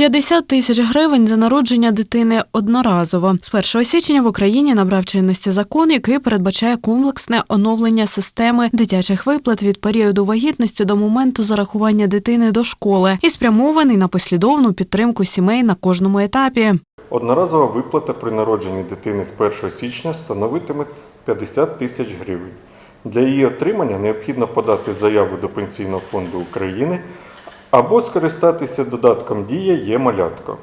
50 тисяч гривень за народження дитини одноразово. З 1 січня в Україні набрав чинності закон, який передбачає комплексне оновлення системи дитячих виплат від періоду вагітності до моменту зарахування дитини до школи і спрямований на послідовну підтримку сімей на кожному етапі. Одноразова виплата при народженні дитини з 1 січня становитиме 50 тисяч гривень. Для її отримання необхідно подати заяву до Пенсійного фонду України або скористатися додатком Дія є малятко.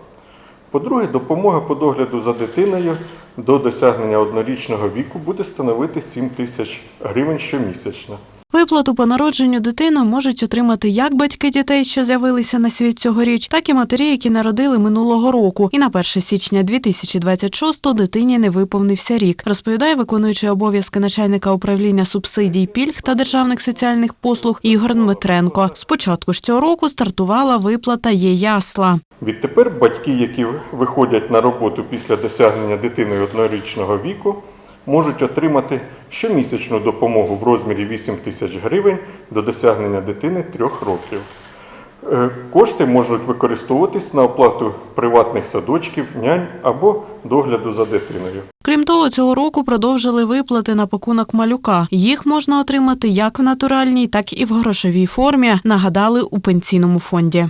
По-друге, допомога по догляду за дитиною до досягнення однорічного віку буде становити 7 тисяч гривень щомісячно. Виплату по народженню дитини можуть отримати як батьки дітей, що з'явилися на світ цьогоріч, так і матері, які народили минулого року. І на 1 січня 2026 дитині не виповнився рік, розповідає виконуючий обов'язки начальника управління субсидій, пільг та державних соціальних послуг Ігор Дмитренко. Спочатку ж цього року стартувала виплата «Є ясла». Відтепер батьки, які виходять на роботу після досягнення дитиною однорічного віку, можуть отримати щомісячну допомогу в розмірі 8 тисяч гривень до досягнення дитини 3 років. Е, Кошти можуть використовуватись на оплату приватних садочків, нянь або догляду за дитиною. Крім того, цього року продовжили виплати на пакунок малюка. Їх можна отримати як в натуральній, так і в грошовій формі. Нагадали у пенсійному фонді.